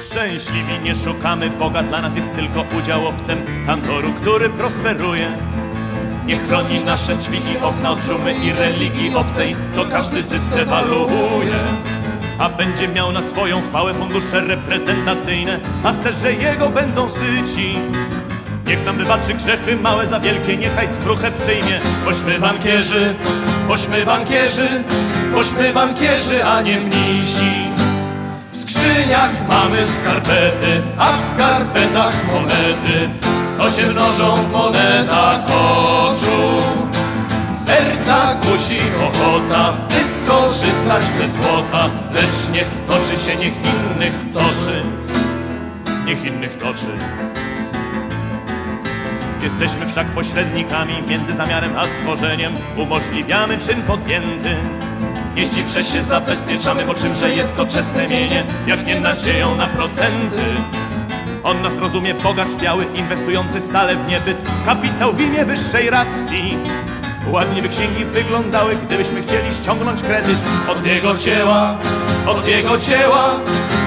Szczęśliwi nie szukamy Boga, dla nas jest tylko udziałowcem kantoru, który prosperuje. Nie chroni nasze drzwi i okna od szumy i religii obcej, co każdy zysk dewaluuje. A będzie miał na swoją chwałę fundusze reprezentacyjne, pasterze jego będą syci. Niech nam wybaczy grzechy małe za wielkie, niechaj skruchę przyjmie. Bośmy bankierzy, bośmy bankierzy, bośmy bankierzy, a nie mnisi. W skrzyniach mamy skarpety, a w skarpetach monety, co się mnożą w monetach oczu. Serca kusi ochota, by skorzystać ze złota, lecz niech toczy się, niech innych toczy, niech innych toczy. Jesteśmy wszak pośrednikami między zamiarem a stworzeniem, umożliwiamy czyn podjęty. Nie dziwże się zabezpieczamy, bo czymże jest to czesne mienie, jak nie nadzieją na procenty. On nas rozumie, bogacz biały, inwestujący stale w niebyt, kapitał w imię wyższej racji. Ładnie by księgi wyglądały, gdybyśmy chcieli ściągnąć kredyt od jego dzieła, od jego dzieła,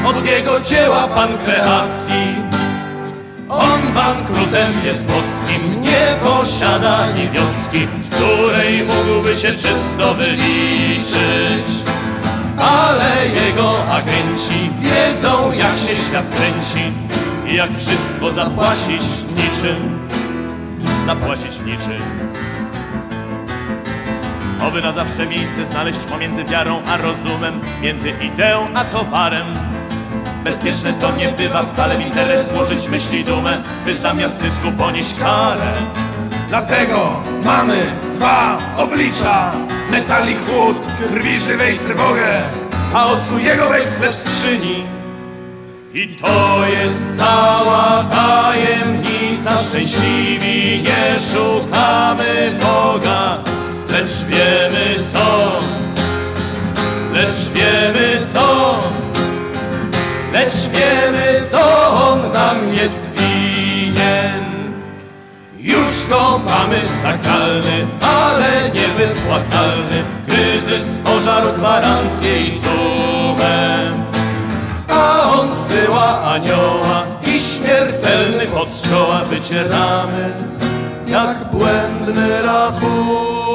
od jego dzieła pankreacji. On bankrutem jest boskim, nie posiada ani wioski, z której mógłby się czysto wyliczyć. Ale jego agenci wiedzą, jak się świat kręci i jak wszystko zapłacić niczym, zapłacić niczym. Oby na zawsze miejsce znaleźć pomiędzy wiarą a rozumem, między ideą a towarem. Bezpieczne to nie bywa wcale w interes włożyć myśli dumę, by zamiast zysku ponieść karę. Dlatego mamy dwa oblicza Metali chłód, krwi żywej trwogę a osu jego weksle w skrzyni. I to jest cała tajemnica, szczęśliwi nie szukamy Boga, lecz wiemy co, lecz wiemy co, lecz wiemy co On nam jest. Już mamy sakralny, ale niewypłacalny. Kryzys, pożar, gwarancję i sumę. A on zsyła anioła i śmiertelny czoła wycieramy, jak błędny rachunek.